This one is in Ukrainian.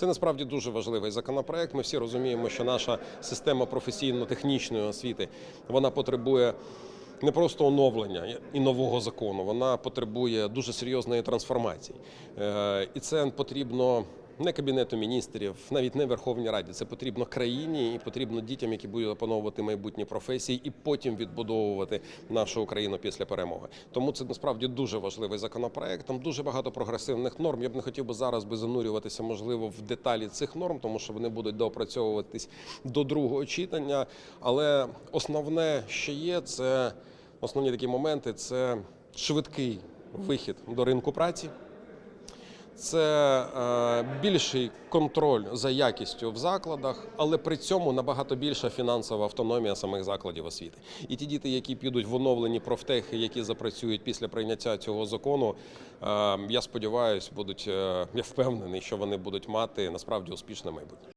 Це насправді дуже важливий законопроект. Ми всі розуміємо, що наша система професійно-технічної освіти вона потребує. Не просто оновлення і нового закону, вона потребує дуже серйозної трансформації. Е, І це потрібно не кабінету міністрів, навіть не Верховній Раді. Це потрібно країні і потрібно дітям, які будуть опановувати майбутні професії, і потім відбудовувати нашу Україну після перемоги. Тому це насправді дуже важливий законопроект. Там дуже багато прогресивних норм. Я б не хотів би зараз би занурюватися, можливо, в деталі цих норм, тому що вони будуть доопрацьовуватись до другого читання. Але основне, що є, це основні такі моменти це швидкий вихід до ринку праці. Це е, більший контроль за якістю в закладах, але при цьому набагато більша фінансова автономія самих закладів освіти. І ті діти, які підуть в оновлені профтехи, які запрацюють після прийняття цього закону, е, я сподіваюся, будуть е, я впевнений, що вони будуть мати насправді успішне майбутнє.